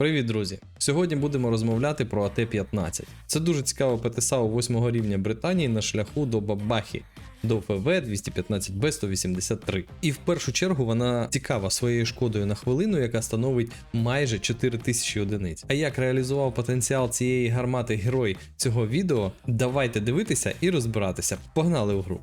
Привіт, друзі! Сьогодні будемо розмовляти про АТ-15. Це дуже цікава ПТСА у 8 рівня Британії на шляху до Бабахі. До ФВ 215Б 183. І в першу чергу вона цікава своєю шкодою на хвилину, яка становить майже 4000 одиниць. А як реалізував потенціал цієї гармати герой цього відео, давайте дивитися і розбиратися. Погнали у гру.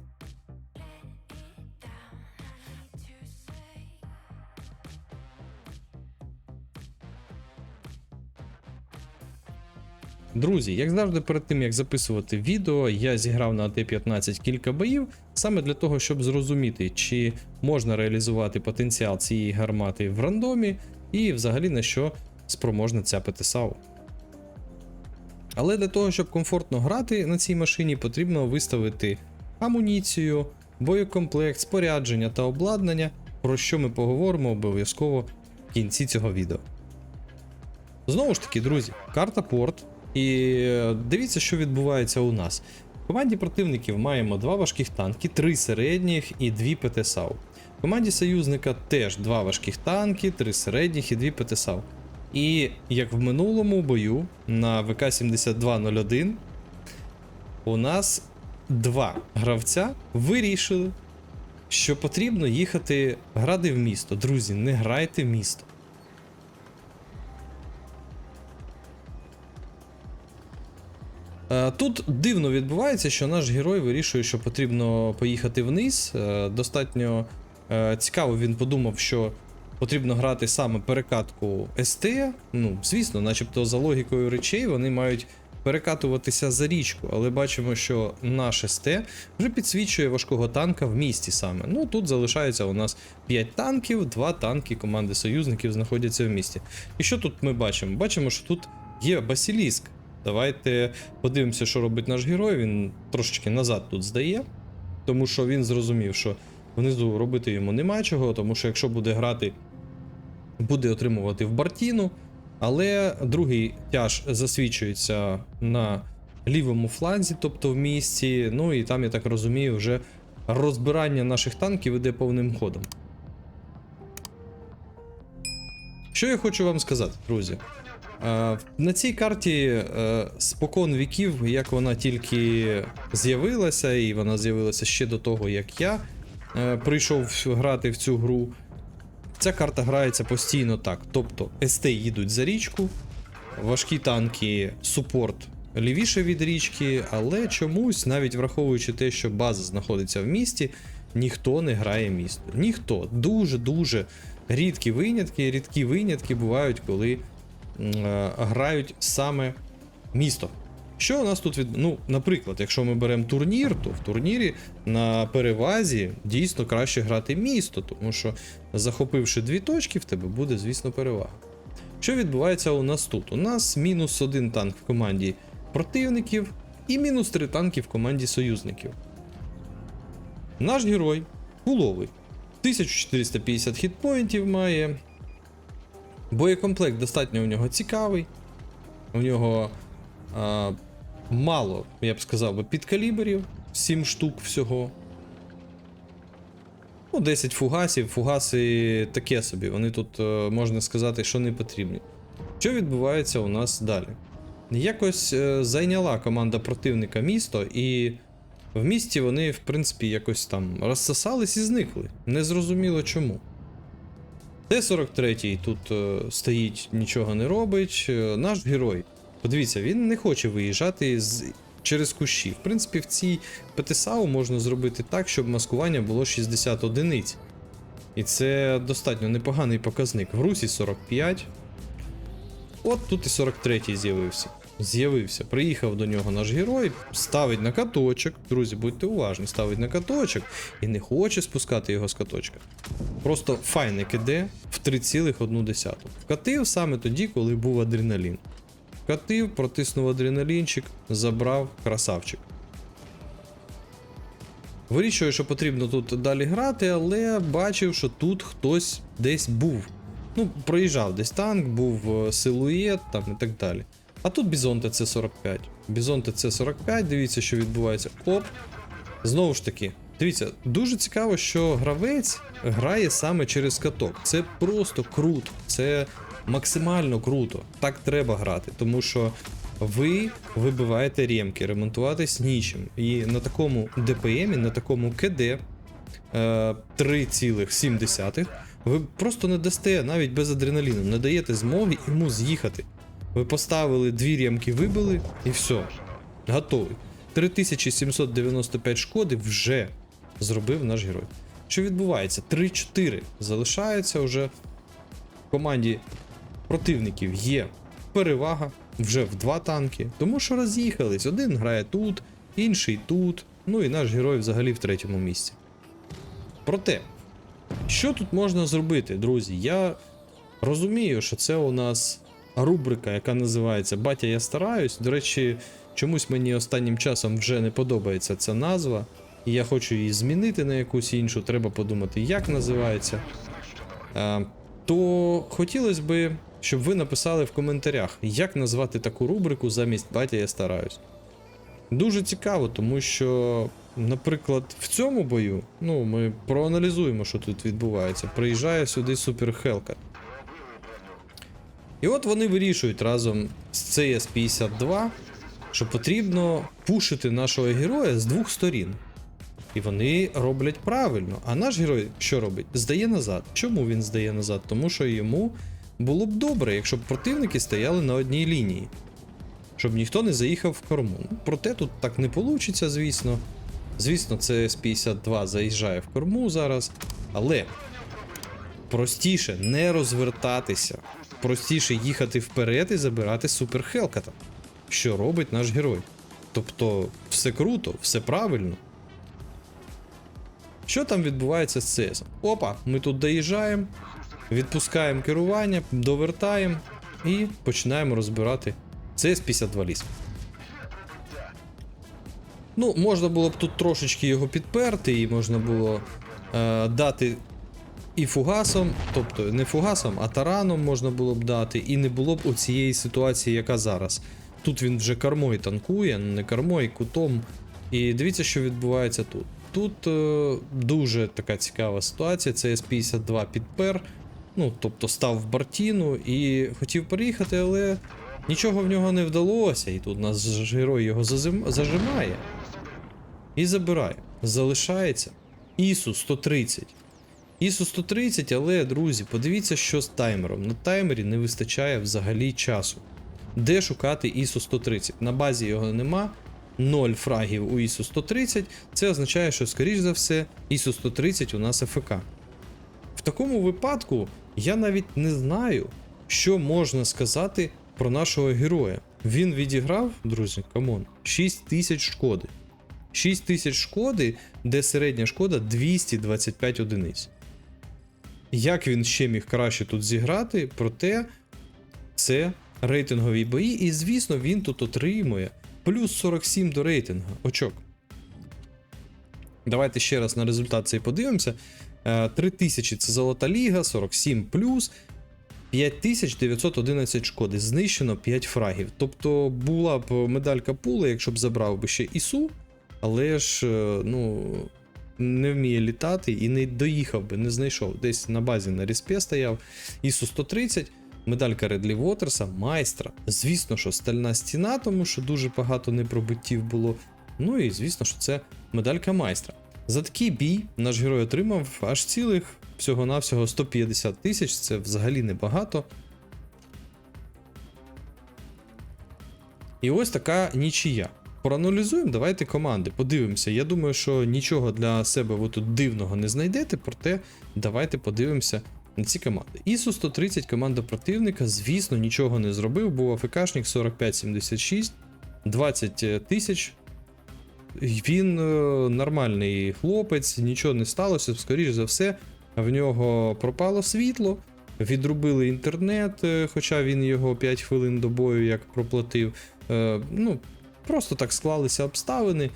Друзі, як завжди, перед тим як записувати відео, я зіграв на АТ-15 кілька боїв, саме для того, щоб зрозуміти, чи можна реалізувати потенціал цієї гармати в рандомі, і взагалі на що спроможна ця ПТСАУ. Але для того, щоб комфортно грати на цій машині, потрібно виставити амуніцію, боєкомплект, спорядження та обладнання, про що ми поговоримо обов'язково в кінці цього відео. Знову ж таки, друзі, карта порт. І е, дивіться, що відбувається у нас. В команді противників маємо два важких танки, три середніх і дві ПТСАУ. В команді союзника теж два важких танки, три середніх і дві ПТСАУ. І як в минулому бою на ВК-7201 у нас два гравця вирішили, що потрібно їхати грати в місто. Друзі, не грайте в місто. Тут дивно відбувається, що наш герой вирішує, що потрібно поїхати вниз. Е, Достатньо е, цікаво, він подумав, що потрібно грати саме перекатку СТ. Ну, звісно, начебто за логікою речей вони мають перекатуватися за річку, але бачимо, що наш СТ вже підсвічує важкого танка в місті саме. Ну тут залишається у нас 5 танків, 2 танки команди союзників знаходяться в місті. І що тут ми бачимо? Бачимо, що тут є Басіліск. Давайте подивимося, що робить наш герой. Він трошечки назад тут здає, тому що він зрозумів, що внизу робити йому нема чого, тому що якщо буде грати, буде отримувати в Бартіну. Але другий тяж засвічується на лівому фланзі, тобто в місці. Ну і там, я так розумію, вже розбирання наших танків іде повним ходом. Що я хочу вам сказати, друзі? Е, На цій карті е, спокон віків, як вона тільки з'явилася, і вона з'явилася ще до того, як я е, прийшов грати в цю гру. Ця карта грається постійно так. Тобто СТ їдуть за річку, важкі танки, супорт лівіше від річки, але чомусь, навіть враховуючи те, що база знаходиться в місті, ніхто не грає місто. Ніхто. Дуже-дуже рідкі винятки, рідкі винятки бувають, коли грають саме місто. Що у нас тут від. Ну, наприклад, якщо ми беремо турнір, то в турнірі на перевазі дійсно краще грати місто, тому що захопивши дві точки, в тебе буде, звісно, перевага. Що відбувається у нас тут? У нас мінус один танк в команді противників і мінус три танки в команді союзників. Наш герой куловий. 1450 хітпоінтів має. Боєкомплект достатньо у нього цікавий. У нього а, мало, я б сказав, підкаліберів, 7 штук всього. Ну, 10 фугасів. Фугаси таке собі. Вони тут, е, можна сказати, що не потрібні. Що відбувається у нас далі? Якось е, зайняла команда противника місто, і в місті вони, в принципі, якось там розсосались і зникли. Незрозуміло чому. Т-43 тут е, стоїть, нічого не робить. Е, Наш герой. Подивіться, він не хоче виїжджати з... через кущі. В принципі, в цій ПТСАУ можна зробити так, щоб маскування було 60 одиниць. І це достатньо непоганий показник. В Русі 45. От тут і 43-й з'явився. З'явився. Приїхав до нього наш герой, ставить на каточок. Друзі, будьте уважні, ставить на каточок і не хоче спускати його з каточка. Просто файник іде в 3,1. Вкатив саме тоді, коли був адреналін. Вкатив, протиснув адреналінчик, забрав красавчик. Вирішує, що потрібно тут далі грати, але бачив, що тут хтось десь був. Ну, проїжджав десь танк, був е, силует там і так далі. А тут Бізон ТЦ-45. Бізон ТЦ-45, дивіться, що відбувається. Оп. Знову ж таки, дивіться, дуже цікаво, що гравець грає саме через каток. Це просто круто. Це максимально круто. Так треба грати, тому що ви вибиваєте ремки, ремонтуватись нічим. І на такому ДПМі, на такому КД е, 3,7 ви просто не дасте навіть без адреналіну, не даєте змоги йому з'їхати. Ви поставили дві ремки, вибили і все. Готовий. 3795 шкоди вже зробив наш герой. Що відбувається? 3-4 залишається вже в команді противників є перевага вже в два танки, тому що роз'їхались. Один грає тут, інший тут. Ну і наш герой взагалі в третьому місці. Проте, що тут можна зробити, друзі? Я розумію, що це у нас рубрика, яка називається Батя, я стараюсь. До речі, чомусь мені останнім часом вже не подобається ця назва. І я хочу її змінити на якусь іншу. Треба подумати, як називається. Е, то хотілося би, щоб ви написали в коментарях, як назвати таку рубрику замість батя я стараюсь. Дуже цікаво, тому що, наприклад, в цьому бою, ну, ми проаналізуємо, що тут відбувається. Приїжджає сюди Супер Хелкат. І от вони вирішують разом з CS-52, що потрібно пушити нашого героя з двох сторін. І вони роблять правильно. А наш герой що робить? Здає назад. Чому він здає назад? Тому що йому було б добре, якщо б противники стояли на одній лінії. Щоб ніхто не заїхав в корму. Ну, проте тут так не вийде, звісно. Звісно, це С-52 заїжджає в корму зараз. Але простіше не розвертатися. Простіше їхати вперед і забирати Супер Хелката. Що робить наш герой. Тобто, все круто, все правильно. Що там відбувається з CS? Опа, ми тут доїжджаємо, відпускаємо керування, довертаємо і починаємо розбирати CS-52 ліс. Ну, можна було б тут трошечки його підперти, і можна було е, дати і фугасом, тобто не фугасом, а тараном можна було б дати, і не було б оцієї ситуації, яка зараз. Тут він вже кормою танкує, не кормою, кутом. І дивіться, що відбувається тут. Тут е, дуже така цікава ситуація. Це С-52 підпер. Ну, тобто став в Бартіну і хотів переїхати, але нічого в нього не вдалося. І тут нас герой його зазим... зажимає і забирає. Залишається Ісу 130. Ісу 130, але, друзі, подивіться, що з таймером. На таймері не вистачає взагалі часу. Де шукати Ісу 130? На базі його нема. 0 фрагів у ІСу 130, це означає, що, скоріш за все, ІСу 130 у нас АФК. В такому випадку я навіть не знаю, що можна сказати про нашого героя. Він відіграв, друзі, камон, 6 тисяч шкоди. 6 тисяч шкоди, де середня шкода 225 одиниць. Як він ще міг краще тут зіграти, проте це рейтингові бої, і звісно, він тут отримує плюс 47 до рейтингу. Очок. Давайте ще раз на результат цей подивимося. Е, 3000 це золота ліга, 47 плюс. 5911 шкоди, знищено 5 фрагів. Тобто була б медалька пула, якщо б забрав би ще Ісу, але ж е, ну, не вміє літати і не доїхав би, не знайшов. Десь на базі на респі стояв. Ісу 130, медалька Редлі Вотерса, майстра. Звісно, що стальна стіна, тому що дуже багато непробиттів було. Ну і звісно, що це медалька майстра. За такий бій наш герой отримав аж цілих всього-навсього 150 тисяч, це взагалі небагато. І ось така нічия. Проаналізуємо, давайте команди, подивимося. Я думаю, що нічого для себе ви тут дивного не знайдете, проте давайте подивимося на ці команди. ІСУ 130 команда противника, звісно, нічого не зробив, був АФКшник 45-76, 20 тисяч. Він е, нормальний хлопець, нічого не сталося, скоріш за все, в нього пропало світло, відрубили інтернет, е, хоча він його 5 хвилин до бою як проплатив. Е, ну, Просто так склалися обставини.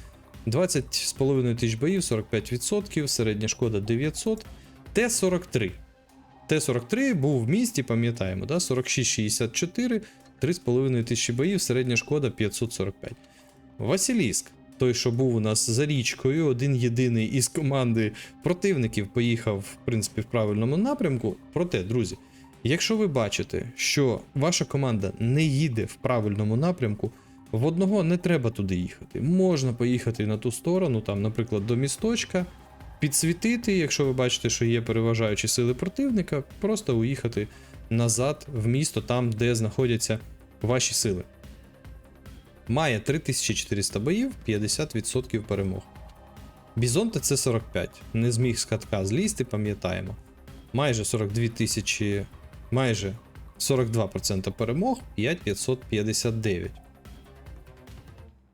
20,5 тисяч боїв, 45%, середня шкода 900, Т-43. Т-43 був в місті, пам'ятаємо, да? 46,64, 3,5 тисячі боїв, середня шкода 545. Василіск, той, що був у нас за річкою, один єдиний із команди противників поїхав, в принципі, в правильному напрямку. Проте, друзі, Якщо ви бачите, що ваша команда не їде в правильному напрямку, в одного не треба туди їхати. Можна поїхати на ту сторону, там, наприклад, до місточка, підсвітити, якщо ви бачите, що є переважаючі сили противника, просто уїхати назад в місто, там, де знаходяться ваші сили. Має 3400 боїв, 50% перемог. Бізон це 45. Не зміг з катка злізти, пам'ятаємо. Майже 42 тисячі, майже 42% перемог, 5559.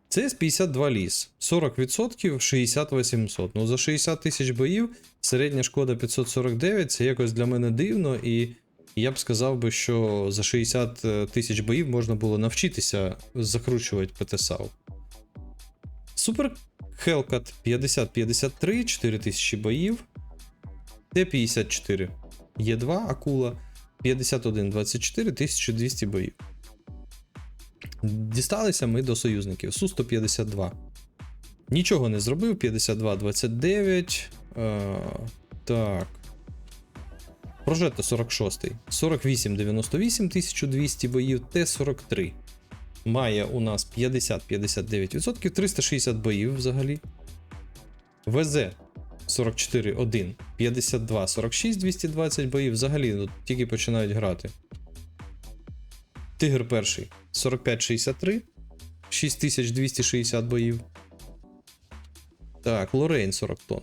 Це з 52 ліс. 40% 6800. Ну за 60 тисяч боїв середня шкода 549 це якось для мене дивно, і я б сказав би, що за 60 тисяч боїв можна було навчитися закручувати ПТСАУ. Супер Hellcat 5053, 4000 боїв. Т-54 Є2 Акула 5124, 1200 боїв. Дісталися ми до союзників. Су-152. Нічого не зробив. 52-29. Е, так. Прожето 46. 48-98 1200 боїв. Т-43. Має у нас 50-59%, 360 боїв взагалі. ВЗ 44 1, 52, 46, 220 боїв. Взагалі ну, тільки починають грати. Тигр перший 45-63, 6260 боїв. Так, Лорейн 40 тонн.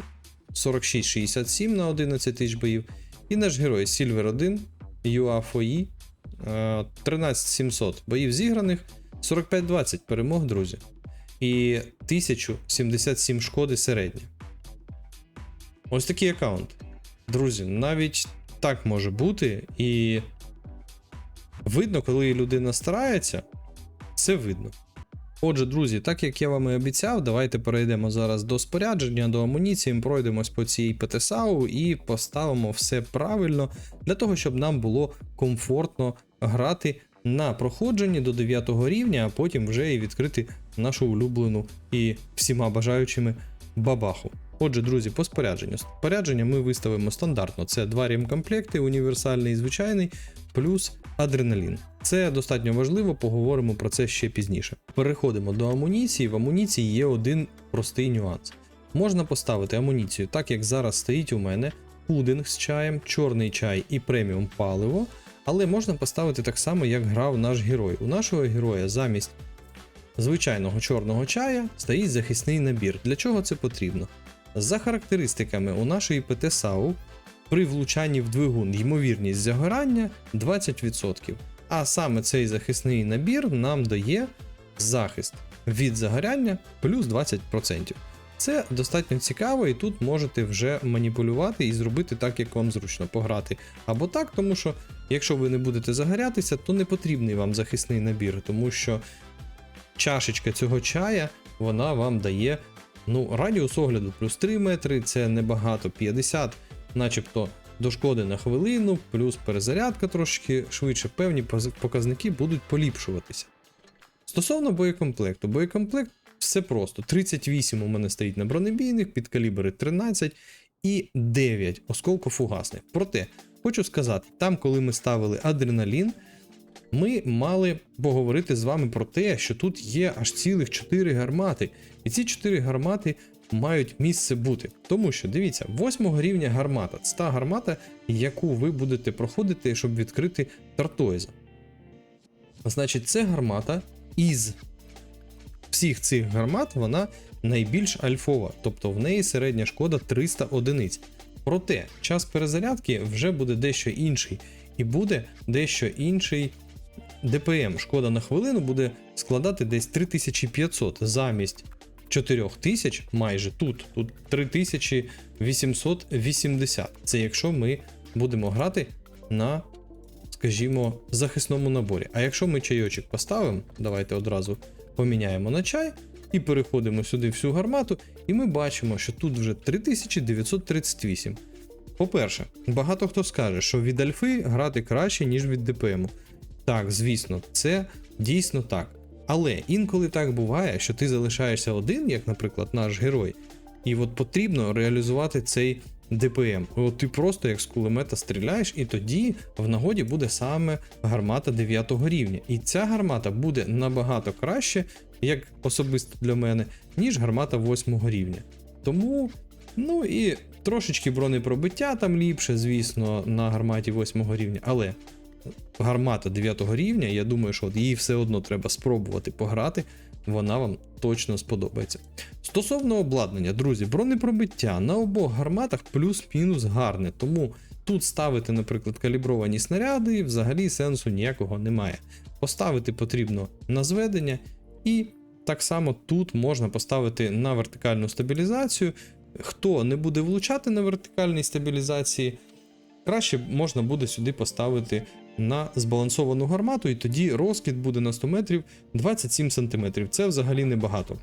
46-67 на 11 тисяч боїв. І наш герой Silver 1, UAFOE 13700 боїв зіграних, 45-20 перемог, друзі. І 1077 шкоди середня. Ось такий аккаунт. Друзі, навіть так може бути, і видно, коли людина старається, це видно. Отже, друзі, так як я вам і обіцяв, давайте перейдемо зараз до спорядження, до амуніції, пройдемось по цій ПТСАУ і поставимо все правильно для того, щоб нам було комфортно грати на проходженні до 9 рівня, а потім вже і відкрити нашу улюблену і всіма бажаючими бабаху. Отже, друзі, по спорядженню. Спорядження ми виставимо стандартно: це два ремкомплекти, універсальний і звичайний, плюс адреналін. Це достатньо важливо, поговоримо про це ще пізніше. Переходимо до амуніції. В амуніції є один простий нюанс. Можна поставити амуніцію, так як зараз стоїть у мене пудинг з чаєм, чорний чай і преміум паливо. Але можна поставити так само, як грав наш герой. У нашого героя замість звичайного чорного чая стоїть захисний набір. Для чого це потрібно? За характеристиками у нашої ПТ-САУ при влучанні в двигун ймовірність загорання 20%. А саме цей захисний набір нам дає захист від загоряння плюс 20%. Це достатньо цікаво, і тут можете вже маніпулювати і зробити так, як вам зручно пограти. Або так, тому що якщо ви не будете загорятися, то не потрібний вам захисний набір, тому що чашечка цього чая вона вам дає ну, радіус огляду плюс 3 метри, це небагато, 50, начебто до шкоди на хвилину, плюс перезарядка трошки швидше, певні показники будуть поліпшуватися. Стосовно боєкомплекту, боєкомплект все просто. 38 у мене стоїть на бронебійних, під калібри 13 і 9 осколкофугасних. Проте, хочу сказати, там, коли ми ставили адреналін, ми мали поговорити з вами про те, що тут є аж цілих 4 гармати. І ці 4 гармати мають місце бути. Тому що, дивіться, 8 рівня гармата це та гармата, яку ви будете проходити, щоб відкрити Тартоїза. Значить, це гармата із всіх цих гармат вона найбільш альфова, тобто в неї середня шкода 300 одиниць. Проте час перезарядки вже буде дещо інший, і буде дещо інший ДПМ. Шкода на хвилину буде складати десь 3500 замість 4000 майже тут. Тут 3880. Це якщо ми будемо грати на, скажімо, захисному наборі. А якщо ми чайочок поставимо, давайте одразу поміняємо на чай і переходимо сюди всю гармату, і ми бачимо, що тут вже 3938. По-перше, багато хто скаже, що від альфи грати краще, ніж від ДПМу. Так, звісно, це дійсно так. Але інколи так буває, що ти залишаєшся один, як, наприклад, наш герой, і от потрібно реалізувати цей ДПМ. От ти просто як з кулемета стріляєш, і тоді в нагоді буде саме гармата 9 рівня. І ця гармата буде набагато краще, як особисто для мене, ніж гармата 8 рівня. Тому, ну і трошечки бронепробиття там ліпше, звісно, на гарматі 8 рівня, але гармата 9 рівня, я думаю, що от її все одно треба спробувати пограти, вона вам точно сподобається. Стосовно обладнання, друзі, бронепробиття на обох гарматах плюс-мінус гарне, тому тут ставити, наприклад, калібровані снаряди взагалі сенсу ніякого немає. Поставити потрібно на зведення, і так само тут можна поставити на вертикальну стабілізацію. Хто не буде влучати на вертикальній стабілізації, краще можна буде сюди поставити на збалансовану гармату, і тоді розкид буде на 100 метрів 27 см. Це взагалі небагато.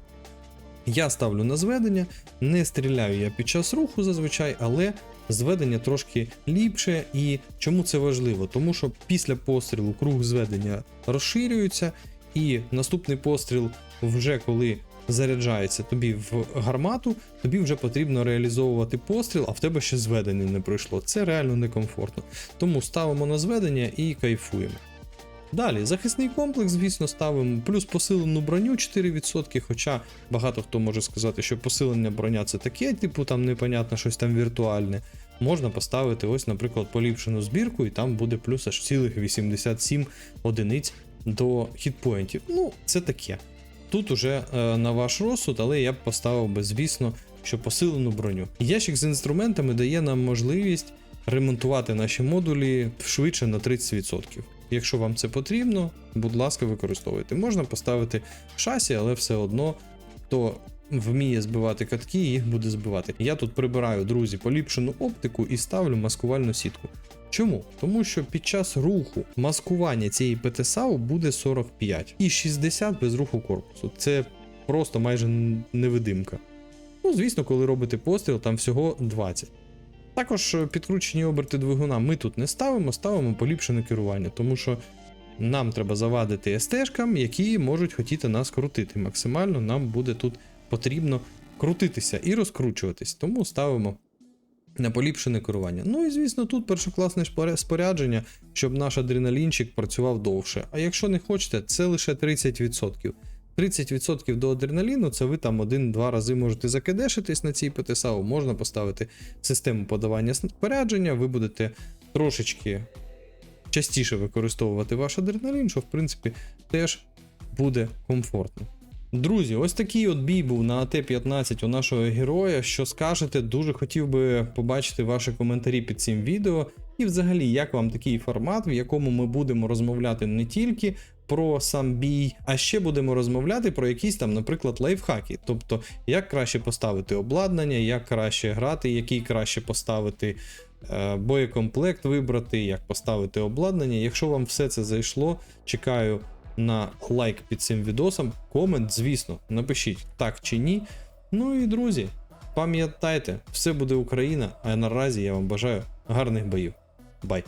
Я ставлю на зведення, не стріляю я під час руху зазвичай, але зведення трошки ліпше. І чому це важливо? Тому що після пострілу круг зведення розширюється, і наступний постріл, вже коли заряджається тобі в гармату, тобі вже потрібно реалізовувати постріл, а в тебе ще зведення не пройшло. Це реально некомфортно. Тому ставимо на зведення і кайфуємо. Далі, захисний комплекс, звісно, ставимо, плюс посилену броню 4%, хоча багато хто може сказати, що посилення броня це таке, типу там непонятно щось там віртуальне. Можна поставити ось, наприклад, поліпшену збірку, і там буде плюс аж цілих 87 одиниць до хітпоінтів. Ну, це таке. Тут уже е, на ваш розсуд, але я б поставив би, звісно, що посилену броню. Ящик з інструментами дає нам можливість ремонтувати наші модулі швидше на 30%. Якщо вам це потрібно, будь ласка, використовуйте. Можна поставити шасі, але все одно хто вміє збивати катки, їх буде збивати. Я тут прибираю, друзі, поліпшену оптику і ставлю маскувальну сітку. Чому? Тому що під час руху маскування цієї ПТСАУ буде 45 і 60 без руху корпусу. Це просто майже невидимка. Ну, звісно, коли робите постріл, там всього 20. Також е, підкручені оберти двигуна ми тут не ставимо, ставимо поліпшене керування, тому що нам треба завадити СТ-шкам, які можуть хотіти нас крутити. Максимально нам буде тут потрібно крутитися і розкручуватись, тому ставимо поліпшене керування. Ну і звісно, тут першокласне спорядження, щоб наш адреналінчик працював довше. А якщо не хочете, це лише 30%. 30% до адреналіну, це ви там один-два рази можете закидешитись на цій ПТСАУ, можна поставити систему подавання спорядження, ви будете трошечки частіше використовувати ваш адреналін, що в принципі теж буде комфортно. Друзі, ось такий от бій був на АТ-15 у нашого героя. Що скажете, дуже хотів би побачити ваші коментарі під цим відео. І взагалі, як вам такий формат, в якому ми будемо розмовляти не тільки про сам бій, а ще будемо розмовляти про якісь там, наприклад, лайфхаки. Тобто, як краще поставити обладнання, як краще грати, який краще поставити е, боєкомплект вибрати, як поставити обладнання. Якщо вам все це зайшло, чекаю на лайк під цим відосом, комент, звісно, напишіть так чи ні. Ну і друзі, пам'ятайте, все буде Україна, а наразі я вам бажаю гарних боїв. Бай!